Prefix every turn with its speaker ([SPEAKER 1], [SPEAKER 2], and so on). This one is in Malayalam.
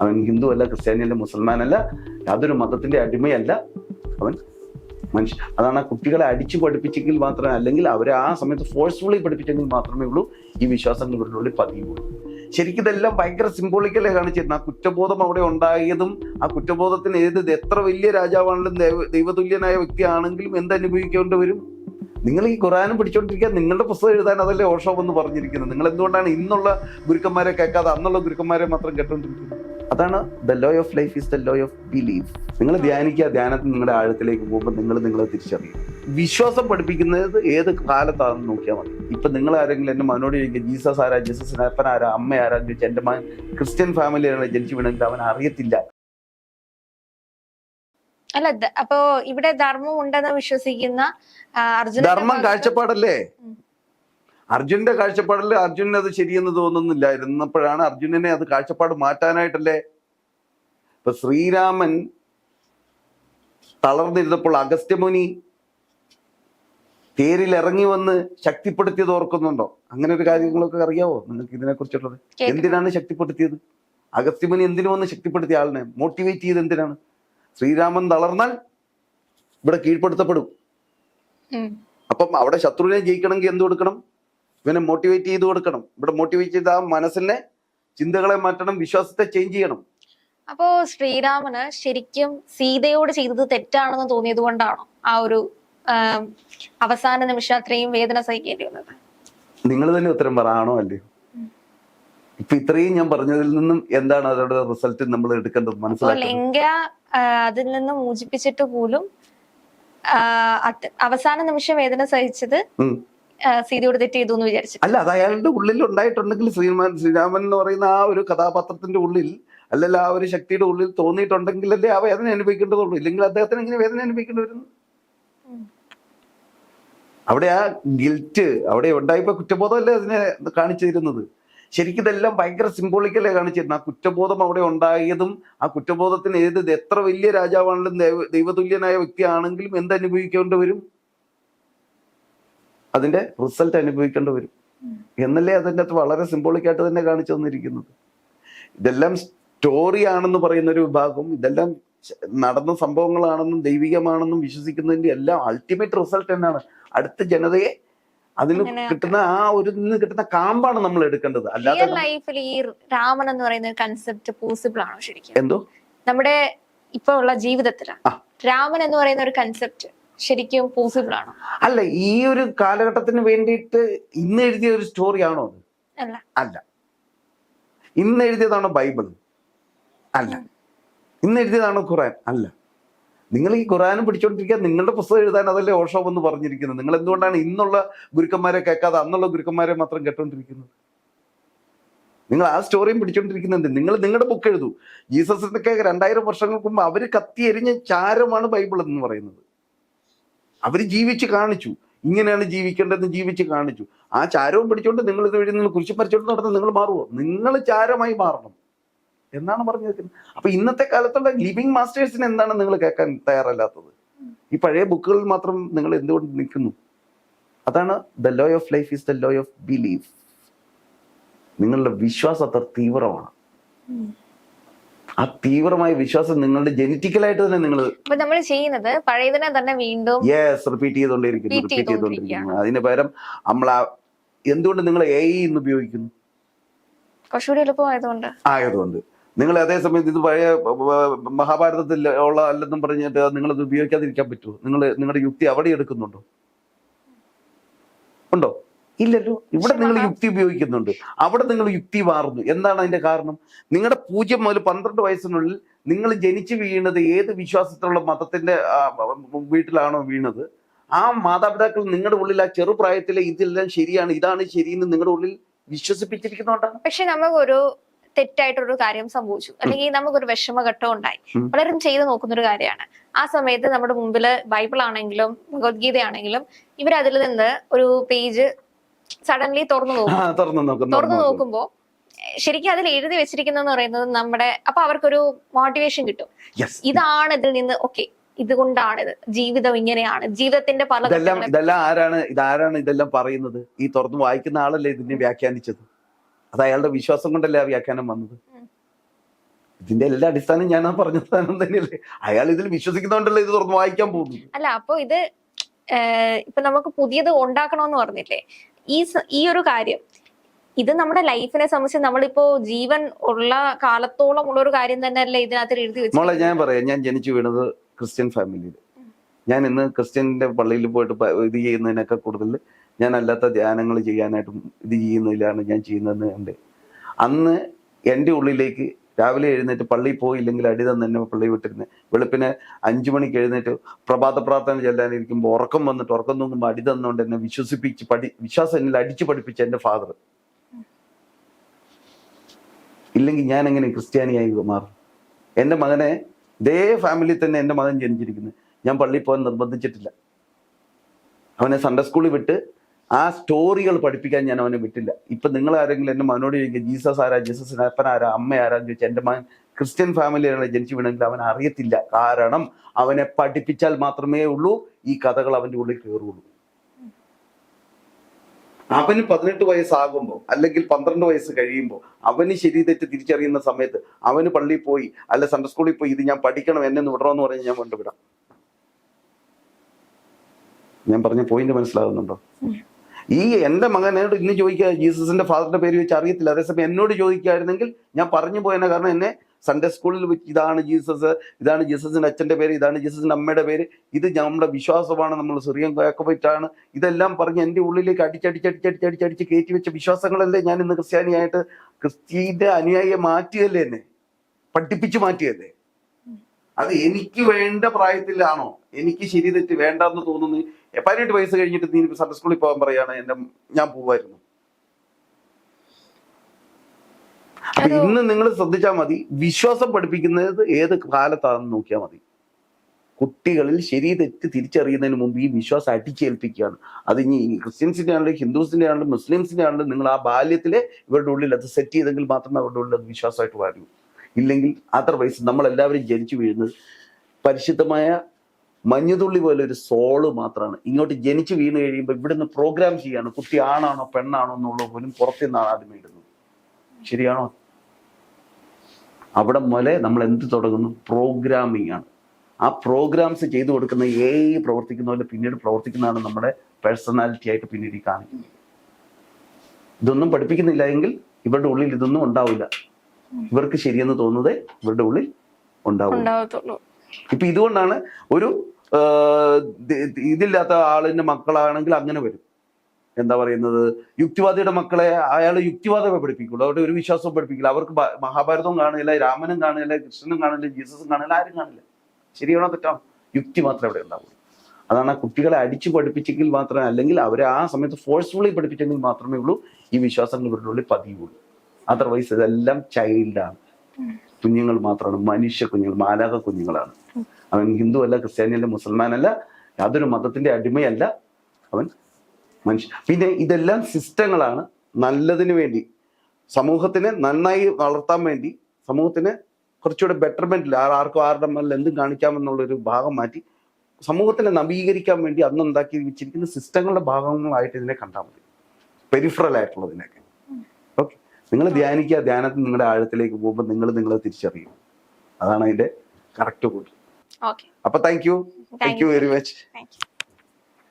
[SPEAKER 1] അവൻ ഹിന്ദു അല്ല ക്രിസ്ത്യാനിയല്ല മുസൽമാനല്ല യാതൊരു മതത്തിന്റെ അടിമയല്ല. അവൻ മനുഷ്യ അതാണ് ആ കുട്ടികളെ അടിച്ചു പഠിപ്പിച്ചെങ്കിൽ മാത്രമേ അല്ലെങ്കിൽ അവരെ ആ സമയത്ത് ഫോഴ്സ്ഫുള്ളി പഠിപ്പിച്ചെങ്കിൽ മാത്രമേ ഉള്ളൂ ഈ വിശ്വാസങ്ങൾ ഇവരുടെ ഉള്ളിൽ പതിയുള്ളൂ. ശരിക്കും ഇതെല്ലാം ഭയങ്കര സിംബോളിക്കലെ കാണിച്ചിരുന്നു ആ കുറ്റബോധം അവിടെ ഉണ്ടായതും ആ കുറ്റബോധത്തിന് ഏത് എത്ര വലിയ രാജാവാണെങ്കിലും ദൈവ ദൈവതുല്യനായ വ്യക്തിയാണെങ്കിലും എന്ത് അനുഭവിക്കേണ്ടി വരും? നിങ്ങൾ ഈ ഖുറാനും പിടിച്ചോണ്ടിരിക്കുക നിങ്ങളുടെ പുസ്തകം എഴുതാൻ അതല്ലേ ഓഷോ എന്ന് പറഞ്ഞിരിക്കുന്നത്. നിങ്ങൾ എന്തുകൊണ്ടാണ് ഇന്നുള്ള ഗുരുക്കന്മാരെ കേൾക്കാതെ അന്നുള്ള ഗുരുക്കന്മാരെ മാത്രം കേട്ടോണ്ടിരിക്കുന്നത്? അതാണ് the law of life is the law of belief നിങ്ങൾ ധ്യാനിക്കുക ധ്യാനത്തിൽ നിങ്ങളുടെ ആഴത്തിലേക്ക് പോകുമ്പോൾ നിങ്ങൾ നിങ്ങളെ തിരിച്ചറിയും. വിശ്വാസം പഠിപ്പിക്കുന്നത് ഏത് കാലത്താണെന്ന് നോക്കിയാൽ മതി. ഇപ്പൊ നിങ്ങൾ ആരെങ്കിലും എന്റെ മനോട് ചോദിക്കുക ജീസസ് ആരാ? ജീസസ് അപ്പൻ ആരാ? അമ്മ ആരാ? ചോദിച്ചാൽ എന്റെ മകൻ ക്രിസ്ത്യൻ ഫാമിലിയാണ് ജനിച്ചു വീണെങ്കിൽ അവൻ അറിയത്തില്ല.
[SPEAKER 2] അല്ല അപ്പോ ഇവിടെ ധർമ്മം ഉണ്ടെന്ന് വിശ്വസിക്കുന്ന
[SPEAKER 1] ധർമ്മം കാഴ്ചപ്പാടല്ലേ?
[SPEAKER 2] ഉം.
[SPEAKER 1] അർജുനന്റെ കാഴ്ചപ്പാടിൽ അർജുനന് അത് ശരിയെന്ന് തോന്നുന്നില്ലായിരുന്നപ്പോഴാണ് അർജുനനെ അത് കാഴ്ചപ്പാട് മാറ്റാനായിട്ടല്ലേ? ഇപ്പൊ ശ്രീരാമൻ തളർന്നിരുന്നപ്പോൾ അഗസ്ത്യമുനി തേരിൽ ഇറങ്ങി വന്ന് ശക്തിപ്പെടുത്തിയത് ഓർക്കുന്നുണ്ടോ? അങ്ങനെ ഒരു കാര്യങ്ങളൊക്കെ അറിയാവോ നിങ്ങൾക്ക് ഇതിനെ കുറിച്ചുള്ളത് എന്തിനാണ് ശക്തിപ്പെടുത്തിയത്? അഗസ്ത്യമുനി എന്തിനു വന്ന് ശക്തിപ്പെടുത്തിയ ആളിനെ? മോട്ടിവേറ്റ് ചെയ്ത് എന്തിനാണ്? ശ്രീരാമൻ തളർന്നാൽ ഇവിടെ കീഴ്പ്പെടുത്തപ്പെടും. അപ്പം അവിടെ ശത്രുവിനെ ജയിക്കണമെങ്കിൽ എന്ത് കൊടുക്കണം? ഇവനെ മോട്ടിവേറ്റ് ചെയ്ത് കൊടുക്കണം. ഇവിടെ മോട്ടിവേറ്റ് ചെയ്ത് ആ മനസ്സിനെ ചിന്തകളെ മാറ്റണം വിശ്വാസത്തെ ചേഞ്ച് ചെയ്യണം.
[SPEAKER 2] അപ്പോ ശ്രീരാമന് ശരിക്കും സീതയോട് ചെയ്തത് തെറ്റാണെന്ന് തോന്നിയത് കൊണ്ടാണോ ആ ഒരു അവസാന നിമിഷം അത്രയും വേദന സഹിക്കേണ്ടി വന്നത്?
[SPEAKER 1] നിങ്ങൾ തന്നെ ഉത്തരം പറ ആണോ അല്ലേ ഇപ്പൊ ഇത്രയും ഞാൻ പറഞ്ഞതിൽ നിന്നും എന്താണ് അവരുടെ റിസൾട്ട് നമ്മൾ എടുക്കേണ്ടത് മനസ്സിലാക്കി
[SPEAKER 2] ലങ്ക അതിൽ നിന്ന് മോചിപ്പിച്ചിട്ട് പോലും അവസാന നിമിഷം വേദന സഹിച്ചത് സീതയോട് തെറ്റ് ചെയ്തു എന്ന് വിചാരിച്ചു
[SPEAKER 1] അല്ല അത് അയാളുടെ ഉള്ളിൽ ഉണ്ടായിട്ടുണ്ടെങ്കിൽ ശ്രീമാൻ ശ്രീരാമൻ എന്ന് പറയുന്ന ആ ഒരു കഥാപാത്രത്തിന്റെ ഉള്ളിൽ അല്ലെങ്കിൽ ആ ഒരു ശക്തിയുടെ ഉള്ളിൽ തോന്നിയിട്ടുണ്ടെങ്കിലല്ലേ ആ വേദന അനുഭവിക്കേണ്ടതുള്ളൂ. ഇല്ലെങ്കിൽ അദ്ദേഹത്തിന് എങ്ങനെ വേദന അനുഭവിക്കേണ്ടി വരുന്നു. അവിടെ ആ ഗിൽറ്റ് അവിടെ ഉണ്ടായിപ്പോ കുറ്റബോധമല്ലേ അതിനെ കാണിച്ചു തരുന്നത് ശരിക്കും ഇതെല്ലാം ഭയങ്കര സിംബോളിക്കല്ലേ കാണിച്ചിരുന്നത്? ആ കുറ്റബോധം അവിടെ ഉണ്ടായതും ആ കുറ്റബോധത്തിന് ഏത് എത്ര വലിയ രാജാവാണെങ്കിലും ദൈവ ദൈവതുല്യനായ വ്യക്തിയാണെങ്കിലും എന്തനുഭവിക്കേണ്ടി വരും? അതിന്റെ റിസൾട്ട് അനുഭവിക്കേണ്ടി വരും. എന്നല്ലേ അതിന്റെ അകത്ത് വളരെ ആയിട്ട് തന്നെ കാണിച്ചു തന്നിരിക്കുന്നത്. ഇതെല്ലാം സ്റ്റോറി ആണെന്ന് പറയുന്ന ഒരു വിഭാഗം ഇതെല്ലാം നടന്ന സംഭവങ്ങളാണെന്നും ദൈവികമാണെന്നും വിശ്വസിക്കുന്നതിന്റെ എല്ലാം അൾട്ടിമേറ്റ് റിസൾട്ട് തന്നെയാണ് അടുത്ത ജനതയെ അതിന് കിട്ടുന്ന ആ ഒരു നിന്ന് കിട്ടുന്ന കാമ്പാണ് നമ്മൾ എടുക്കേണ്ടത്. അല്ലാതെ
[SPEAKER 2] ലൈഫിൽ ഈ രാമൻ എന്ന് പറയുന്ന കൺസെപ്റ്റ് പോസിബിൾ ആണോ ശരിക്കും?
[SPEAKER 1] എന്തോ?
[SPEAKER 2] നമ്മുടെ ഇപ്പൊ ഉള്ള
[SPEAKER 1] ജീവിതത്തിലാണ്
[SPEAKER 2] രാമൻ എന്ന് പറയുന്ന ഒരു കൺസെപ്റ്റ് ശരിക്കും പോസിബിൾ ആണോ?
[SPEAKER 1] അല്ല ഈ ഒരു കാലഘട്ടത്തിന് വേണ്ടിയിട്ട് ഇന്ന് എഴുതിയ ഒരു സ്റ്റോറി ആണോ അത്?
[SPEAKER 2] അല്ല.
[SPEAKER 1] അല്ല. ഇന്ന് എഴുതിയതാണ് ബൈബിൾ അല്ല. ഇന്ന് എഴുതിയതാണ് ഖുറാൻ അല്ല. നിങ്ങൾ ഈ ഖുറാനും പിടിച്ചോണ്ടിരിക്കുക നിങ്ങളുടെ പുസ്തകം എഴുതാൻ അതല്ലേ ഓഷോ എന്ന് പറഞ്ഞിരിക്കുന്നത്. നിങ്ങൾ എന്തുകൊണ്ടാണ് ഇന്നുള്ള ഗുരുക്കന്മാരെ കേൾക്കാതെ അന്നുള്ള ഗുരുക്കന്മാരെ മാത്രം കേട്ടോണ്ടിരിക്കുന്നത്? നിങ്ങൾ ആ സ്റ്റോറിയും പിടിച്ചോണ്ടിരിക്കുന്നുണ്ട്. നിങ്ങൾ നിങ്ങളുടെ ബുക്ക് എഴുതൂ. ജീസസിനൊക്കെ രണ്ടായിരം വർഷങ്ങൾക്ക് മുമ്പ് അവർ കത്തി എരിഞ്ഞ ചാരമാണ് ബൈബിൾ എന്ന് പറയുന്നത്. അവർ ജീവിച്ച് കാണിച്ചു. ഇങ്ങനെയാണ് ജീവിക്കേണ്ടതെന്ന് ജീവിച്ച് കാണിച്ചു. ആ ചാരവും പിടിച്ചോണ്ട് നിങ്ങൾ ഇത് വഴി നിങ്ങൾ കുരിശി പറിച്ചോണ്ട് നടന്ന് നിങ്ങൾ മാറുമോ നിങ്ങൾ ചാരമായി മാറണം. എന്നാണ് പറഞ്ഞു വെക്കുന്നത് അപ്പൊ ഇന്നത്തെ കാലത്തുള്ള ലിവിങ് മാസ്റ്റേഴ്സിന് എന്താണ് നിങ്ങൾ കേൾക്കാൻ തയ്യാറല്ലാത്തത്? ഈ പഴയ ബുക്കുകളിൽ മാത്രം നിങ്ങൾ എന്തുകൊണ്ട് നിൽക്കുന്നു? അതാണ് the law of life is the law of belief നിങ്ങളുടെ വിശ്വാസം അത്ര തീവ്രമാണ്. ആ തീവ്രമായ വിശ്വാസം നിങ്ങളുടെ ജനറ്റിക്കലായിട്ട് തന്നെ നിങ്ങൾ
[SPEAKER 2] അപ്പൊ നമ്മൾ ചെയ്യുന്നത് പഴയതിനെ തന്നെ വീണ്ടും
[SPEAKER 1] യെസ് റിപ്പീറ്റ് ചെയ്തുകൊണ്ടിരിക്കുന്നു റിപ്പീറ്റ്. ചെയ്തുകൊണ്ടിരിക്കുന്നു. അതിന് പകരം നമ്മൾ എന്തുകൊണ്ട് നിങ്ങൾ എ ഐ എന്ന് ഉപയോഗിക്കുന്നു?
[SPEAKER 2] കുറച്ചുകൂടി എളുപ്പമായതുകൊണ്ട്.
[SPEAKER 1] ആയതുകൊണ്ട്. നിങ്ങൾ അതേ സമയത്ത് ഇത് പഴയ മഹാഭാരതത്തിൽ ഉള്ള അല്ലെന്നും പറഞ്ഞിട്ട് നിങ്ങൾ ഇത് ഉപയോഗിക്കാതിരിക്കാൻ പറ്റുമോ? നിങ്ങൾ നിങ്ങളുടെ യുക്തി അവിടെ എടുക്കുന്നുണ്ടോ? ഉണ്ടോ? ഇല്ലല്ലോ. ഇവിടെ നിങ്ങൾ യുക്തി ഉപയോഗിക്കുന്നുണ്ട്. അവിടെ നിങ്ങൾ യുക്തി മാറുന്നു എന്താണ് അതിന്റെ കാരണം? നിങ്ങളുടെ പൂജ്യം മുതൽ പന്ത്രണ്ട് വയസ്സിനുള്ളിൽ നിങ്ങൾ ജനിച്ചു വീണത് ഏത് വിശ്വാസത്തിലുള്ള മതത്തിന്റെ വീട്ടിലാണോ വീണത്? ആ മാതാപിതാക്കൾ നിങ്ങളുടെ ഉള്ളിൽ ആ ചെറുപ്രായത്തിലെ ഇതെല്ലാം ശരിയാണ് ഇതാണ് ശരിയെന്ന് നിങ്ങളുടെ ഉള്ളിൽ വിശ്വസിപ്പിച്ചിരിക്കുന്നതുകൊണ്ടാണ്
[SPEAKER 2] പക്ഷെ നമുക്കൊരു തെറ്റായിട്ടൊരു കാര്യം സംഭവിച്ചു. അല്ലെങ്കിൽ നമുക്കൊരു വിഷമഘട്ടം ഉണ്ടായി. പലരും ചെയ്തു നോക്കുന്ന ഒരു കാര്യമാണ്. ആ സമയത്ത് നമ്മുടെ മുമ്പിൽ ബൈബിൾ ആണെങ്കിലും ഭഗവത്ഗീത ആണെങ്കിലും ഇവർ അതിൽ നിന്ന് ഒരു പേജ് സഡൻലി തുറന്നു നോക്കും.
[SPEAKER 1] തുറന്നു നോക്കും
[SPEAKER 2] തുറന്നു
[SPEAKER 1] തുറന്നു നോക്കും.
[SPEAKER 2] നോക്കുമ്പോ ശരിക്കും അതിൽ എഴുതി വെച്ചിരിക്കുന്നതെന്ന് പറയുന്നത് നമ്മുടെ അപ്പൊ അവർക്കൊരു മോട്ടിവേഷൻ കിട്ടും. ഇതാണ് ഇതിൽ നിന്ന് ഓക്കെ ഇതുകൊണ്ടാണിത് ജീവിതം ഇങ്ങനെയാണ് ജീവിതത്തിന്റെ പല
[SPEAKER 1] ഇതെല്ലാം ഇതെല്ലാം ആരാണ് ഇതാരാണ് ഇതെല്ലാം പറയുന്നത്? ഈ തുറന്നു വായിക്കുന്ന ആളല്ലേ ഇതിനെ വ്യാഖ്യാനിച്ചത്? അത് അയാളുടെ വിശ്വാസം കൊണ്ടല്ലേ ആ വ്യാഖ്യാനം വന്നത്? ഇതിന്റെ എല്ലാ അടിസ്ഥാനം ഞാൻ പറഞ്ഞ സ്ഥാനം തന്നെയല്ലേ അയാൾ ഇതിൽ വിശ്വസിക്കുന്നോണ്ടല്ലേ ഇത് തുറന്നു വായിക്കാൻ പോകുന്നത്?
[SPEAKER 2] അല്ല അപ്പൊ ഇത് ഇപ്പൊ നമുക്ക് പുതിയത് ഉണ്ടാക്കണമെന്ന് പറഞ്ഞില്ലേ? ഈ ഈ ഒരു കാര്യം. ഇത് നമ്മുടെ ലൈഫിനെ സംബന്ധിച്ച് നമ്മളിപ്പോ ജീവൻ ഉള്ള കാലത്തോളം ഉള്ള ഒരു കാര്യം തന്നെയല്ലേ ഇതിനകത്ത് എഴുതി വെച്ചു
[SPEAKER 1] ഞാൻ പറയാം. ഞാൻ ജനിച്ചു വീണത് ക്രിസ്ത്യൻ ഫാമിലിയിൽ ഞാൻ ഇന്ന് ക്രിസ്ത്യന്റെ പള്ളിയിൽ പോയിട്ട് ഇത് ചെയ്യുന്നതിനൊക്കെ കൂടുതൽ ഞാൻ അല്ലാത്ത ധ്യാനങ്ങൾ ചെയ്യാനായിട്ടും ഇത് ചെയ്യുന്നതിലാണ് ഞാൻ ചെയ്യുന്നതെന്ന് ഉണ്ട് അന്ന് എന്റെ ഉള്ളിലേക്ക് രാവിലെ എഴുന്നേറ്റ് പള്ളിയിൽ പോയില്ലെങ്കിൽ അടി തന്നെ പള്ളി വിട്ടിരുന്നത് വെളുപ്പിന് അഞ്ചു മണിക്ക് എഴുന്നേറ്റ് പ്രഭാത പ്രാർത്ഥന ചെല്ലാനിരിക്കുമ്പോൾ ഉറക്കം വന്നിട്ട് ഉറക്കം തൂങ്ങുമ്പോൾ അടി തന്നുകൊണ്ട് എന്നെ വിശ്വസിപ്പിച്ച് പഠി വിശ്വാസം എന്നിൽ അടിച്ചു പഠിപ്പിച്ച എന്റെ ഫാദർ ഇല്ലെങ്കിൽ ഞാൻ എങ്ങനെ ക്രിസ്ത്യാനിയായി മാറും? എന്റെ മകനെ ഇതേ ഫാമിലി തന്നെ എന്റെ മകൻ ജനിച്ചിരിക്കുന്നത് ഞാൻ പള്ളിയിൽ പോകാൻ നിർബന്ധിച്ചിട്ടില്ല. അവനെ സൺഡേ സ്കൂളിൽ വിട്ട് ആ സ്റ്റോറികൾ പഠിപ്പിക്കാൻ ഞാൻ അവനെ വിട്ടില്ല. ഇപ്പൊ നിങ്ങൾ ആരെങ്കിലും എന്റെ മകനോട് ചോദിക്കുക ജീസസ് ആരാ ജീസസിന് അപ്പൻ ആരാ അമ്മ ആരാന്ന് ചോദിച്ചാൽ എന്റെ മകൻ ക്രിസ്ത്യൻ ഫാമിലിയാണ് ജനിച്ചു വീണെങ്കിൽ അവൻ അറിയത്തില്ല. കാരണം അവനെ പഠിപ്പിച്ചാൽ മാത്രമേ ഉള്ളൂ ഈ കഥകൾ അവന്റെ ഉള്ളിൽ കയറുള്ളൂ അവന് പതിനെട്ട് വയസ്സാകുമ്പോൾ അല്ലെങ്കിൽ പന്ത്രണ്ട് വയസ്സ് കഴിയുമ്പോൾ അവന് ശരി തെറ്റ് തിരിച്ചറിയുന്ന സമയത്ത് അവന് പള്ളിയിൽ പോയി അല്ല സൺഡേ സ്കൂളിൽ പോയി ഇത് ഞാൻ പഠിക്കണം എന്നെ വിടണമെന്ന് പറഞ്ഞ് ഞാൻ കൊണ്ടുവിടാം. ഞാൻ പറഞ്ഞ പോയിന്റ് മനസ്സിലാകുന്നുണ്ടോ? ഈ മകൻ മകനോട് ഇന്ന് ചോദിക്കുക ജീസസിന്റെ ഫാദറിന്റെ പേര് വെച്ച് അറിയത്തില്ല. അതേസമയം എന്നോട് ചോദിക്കുകയായിരുന്നെങ്കിൽ ഞാൻ പറഞ്ഞു പോയതിനെ കാരണം എന്നെ സൺഡേ സ്കൂളിൽ വെച്ച് ഇതാണ് ജീസസ് ഇതാണ് ജീസസിന്റെ അച്ഛന്റെ പേര് ഇതാണ് ജീസസിന്റെ അമ്മയുടെ പേര്. ഇത് നമ്മുടെ വിശ്വാസമാണ് നമ്മൾ സിറിയൻ കോയക്കോബൈറ്റാണ് ഇതെല്ലാം പറഞ്ഞ് എന്റെ ഉള്ളിലേക്ക് അടിച്ചടിച്ചടിച്ചടിച്ചടിച്ചടിച്ച് കയറ്റി വെച്ച വിശ്വാസങ്ങളല്ലേ ഞാൻ ഇന്ന് ക്രിസ്ത്യാനിയായിട്ട് ക്രിസ്ത്യന്റെ അനുയായിയെ മാറ്റിയല്ലേ എന്നെ? പഠിപ്പിച്ച് മാറ്റിയല്ലേ? അത് എനിക്ക് വേണ്ട പ്രായത്തിലാണോ? എനിക്ക് ശരി തെറ്റ് വേണ്ടെന്ന് തോന്നുന്നു പതിനെട്ട് വയസ്സ് കഴിഞ്ഞിട്ട് നീ സൺഡേ സ്കൂളിൽ പോകാൻ പറയാണ് എന്റെ ഞാൻ പോവായിരുന്നു. ഇന്ന് നിങ്ങൾ ശ്രദ്ധിച്ചാൽ മതി വിശ്വാസം പഠിപ്പിക്കുന്നത് ഏത് കാലത്താണെന്ന് നോക്കിയാൽ മതി. കുട്ടികളിൽ ശരി തെറ്റ് തിരിച്ചറിയുന്നതിന് മുമ്പ് ഈ വിശ്വാസം അടിച്ചേൽപ്പിക്കുകയാണ്. അത് ഇനി ക്രിസ്ത്യൻസിന്റെ ആണെങ്കിലും ഹിന്ദുസിന്റെ ആണെങ്കിലും മുസ്ലിംസിന്റെ ആണെങ്കിലും നിങ്ങൾ ആ ബാല്യത്തിലെ ഇവരുടെ ഉള്ളിൽ അത് സെറ്റ് ചെയ്തെങ്കിൽ മാത്രമേ അവരുടെ ഉള്ളിൽ അത് വിശ്വാസമായിട്ട് വരൂ. ഇല്ലെങ്കിൽ അതർവൈസ് നമ്മളെല്ലാവരും ജനിച്ചു വീഴുന്നത് പരിശുദ്ധമായ മഞ്ഞുതുള്ളി പോലെ ഒരു സോൾ മാത്രമാണ് ഇങ്ങോട്ട് ജനിച്ച് വീണ് കഴിയുമ്പോൾ ഇവിടുന്ന് പ്രോഗ്രാം ചെയ്യാണ്. കുട്ടി ആണാണോ പെണ്ണാണോ എന്നുള്ളത് പോലും പുറത്തുനിന്നാണ് ആദ്യം ഇടുന്നത്. ശരിയാണോ? അവിടെ മുതലേ നമ്മൾ എന്ത് തുടങ്ങുന്നു? പ്രോഗ്രാമിംഗ് ആണ്. ആ പ്രോഗ്രാംസ് ചെയ്തു കൊടുക്കുന്ന ഏ പ്രവർത്തിക്കുന്ന പോലെ പിന്നീട് പ്രവർത്തിക്കുന്നതാണ് നമ്മുടെ പേഴ്സണാലിറ്റി ആയിട്ട് പിന്നീട് കാണിക്കുന്നത്. ഇതൊന്നും പഠിപ്പിക്കുന്നില്ല എങ്കിൽ ഇവരുടെ ഉള്ളിൽ ഇതൊന്നും ഉണ്ടാവില്ല. ഇവർക്ക് ശരിയെന്ന് തോന്നുന്നത് ഇവരുടെ ഉള്ളിൽ ഉണ്ടാവും ഇപ്പൊ ഇതുകൊണ്ടാണ് ഒരു ഇതില്ലാത്ത ആളിന്റെ മക്കളാണെങ്കിൽ അങ്ങനെ വരും. എന്താ പറയുന്നത്? യുക്തിവാദിയുടെ മക്കളെ അയാൾ യുക്തിവാദമേ പഠിപ്പിക്കുള്ളൂ. അവരുടെ ഒരു വിശ്വാസവും പഠിപ്പിക്കില്ല. അവർക്ക് മഹാഭാരതവും കാണില്ല രാമനും കാണില്ല കൃഷ്ണനും കാണില്ല ജീസസും കാണില്ല ആരും കാണില്ല. ശരിയാണോ തെറ്റാണോ യുക്തി മാത്രമേ അവിടെ ഉണ്ടാവുള്ളൂ. അതാണ് ആ കുട്ടികളെ അടിച്ചു പഠിപ്പിച്ചെങ്കിൽ മാത്രമേ അല്ലെങ്കിൽ അവരെ ആ സമയത്ത് ഫോഴ്സ്ഫുള്ളി പഠിപ്പിച്ചെങ്കിൽ മാത്രമേ ഉള്ളൂ ഈ വിശ്വാസങ്ങൾ ഇവരുടെ ഉള്ളിൽ പതിയുള്ളൂ. അതർവൈസ് ഇതെല്ലാം ചൈൽഡാണ് കുഞ്ഞുങ്ങൾ മാത്രമാണ്. മനുഷ്യ കുഞ്ഞുങ്ങൾ മാലാക കുഞ്ഞുങ്ങളാണ്. അവൻ ഹിന്ദു അല്ല ക്രിസ്ത്യാനിയല്ല മുസൽമാനല്ല യാതൊരു മതത്തിന്റെ അടിമയല്ല അവൻ മനുഷ്യ. പിന്നെ ഇതെല്ലാം സിസ്റ്റങ്ങളാണ്. നല്ലതിന് വേണ്ടി സമൂഹത്തിനെ നന്നായി വളർത്താൻ വേണ്ടി സമൂഹത്തിന് കുറച്ചുകൂടെ ബെറ്റർമെന്റിൽ ആർക്കും ആരുടെ മേലിൽ എന്തും കാണിക്കാമെന്നുള്ളൊരു ഭാഗം മാറ്റി സമൂഹത്തിനെ നവീകരിക്കാൻ വേണ്ടി അന്ന് ഉണ്ടാക്കി വെച്ചിരിക്കുന്ന സിസ്റ്റങ്ങളുടെ ഭാഗങ്ങളായിട്ട് ഇതിനെ കണ്ടാൽ മതി. പെരിഫറൽ ആയിട്ടുള്ളതിനൊക്കെ ഓക്കെ നിങ്ങൾ ധ്യാനിക്കുക ധ്യാനത്തിൽ നിങ്ങളുടെ ആഴത്തിലേക്ക് പോകുമ്പോൾ നിങ്ങൾ നിങ്ങളെ തിരിച്ചറിയും. അതാണ് അതിന്റെ കറക്റ്റ് കൂട്ട്
[SPEAKER 2] ഓക്കെ
[SPEAKER 1] അപ്പൊ thank you thank you very much
[SPEAKER 2] thank you